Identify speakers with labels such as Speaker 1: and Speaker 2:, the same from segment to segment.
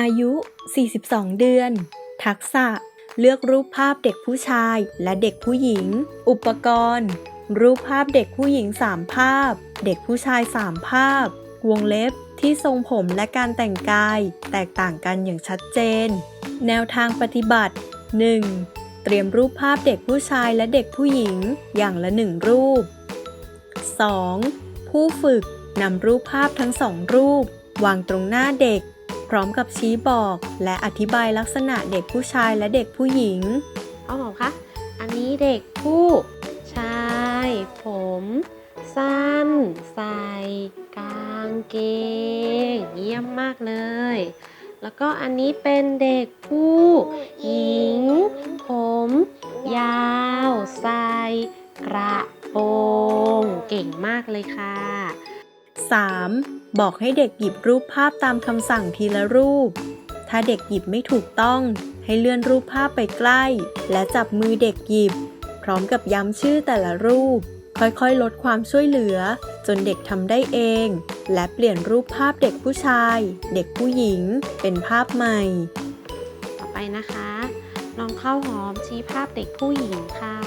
Speaker 1: อายุ 42 เดือน ทักษะ เลือกรูปภาพเด็กผู้ชายและเด็กผู้หญิง อุปกรณ์ รูปภาพเด็กผู้หญิง 3 ภาพ เด็กผู้ชาย 3 ภาพ วงเล็บที่ทรงผมและการแต่งกาย แตกต่างกันอย่างชัดเจน แนวทางปฏิบัติ 1. เตรียมรูปภาพเด็กผู้ชายและเด็กผู้หญิงอย่างละหนึ่งรูป 2. ผู้ฝึกนำรูปภาพทั้งสองรูป วางตรงหน้าเด็ก พร้อมกับชี้บอก และอธิบายลักษณะเด็กผู้ชายและเด็กผู้หญิง
Speaker 2: เอาหอมคะ อันนี้เด็กผู้ชาย ผม สั้น ใส่กางเกง เยี่ยมมากเลย แล้วก็อันนี้เป็นเด็กผู้หญิง ผม ยาว ใส่กระโปรง เก่งมากเลยค่ะ
Speaker 1: 3. บอกให้เด็กหยิบรูปภาพตามคำสั่งทีละรูป ถ้าเด็กหยิบไม่ถูกต้อง ให้เลื่อนรูปภาพไปใกล้ และจับมือเด็กหยิบ พร้อมกับย้ำชื่อแต่ละรูป ค่อยๆ ลดความช่วยเหลือ จนเด็กทำได้เอง และเปลี่ยนรูปภาพเด็กผู้ชาย เด็กผู้หญิง เป็นภาพใหม่
Speaker 2: ต่อไปนะคะ ลองเข้าหอมชี้ภาพเด็กผู้หญิงค่ะ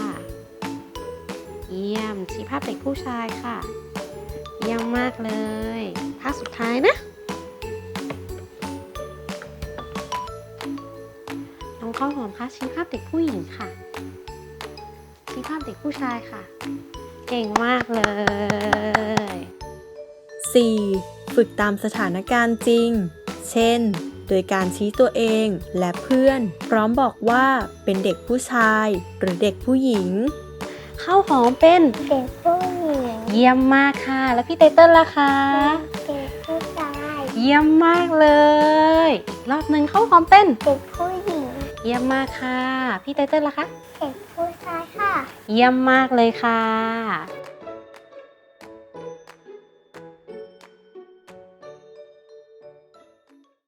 Speaker 2: เยี่ยมชี้ภาพเด็กผู้ชายค่ะ เยี่ยมมากเลย ภาพสุดท้ายนะลองเข้าวหอมคะชี้ภาพเด็กผู้หญิงค่ะ ชี้ภาพเด็กผู้ชายค่ะ เก่งมากเลย
Speaker 1: 4. ฝึกตามสถานการณ์จริง เช่น โดยการชี้ตัวเองและเพื่อน พร้อมบอกว่าเป็นเด็กผู้ชาย หรือเด็กผู้หญิง
Speaker 2: ข้าวหอมเป็น
Speaker 3: เด็กผู้หญิง
Speaker 2: เยี่ยมมากค่ะ แล้วพี่ไตเติ้ลล่ะคะ
Speaker 3: เด็กผู้ชาย
Speaker 2: เยี่ยมมากเลยอีกรอบหนึ่งข้าวหอมเป็น
Speaker 3: เด็กผู้หญิง
Speaker 2: เยี่ยมมากค่ะ พี่ไตเติ้ลล่ะคะ
Speaker 3: เด็กผู้ชายค่ะ
Speaker 2: เยี่ยมมากเลยค่ะ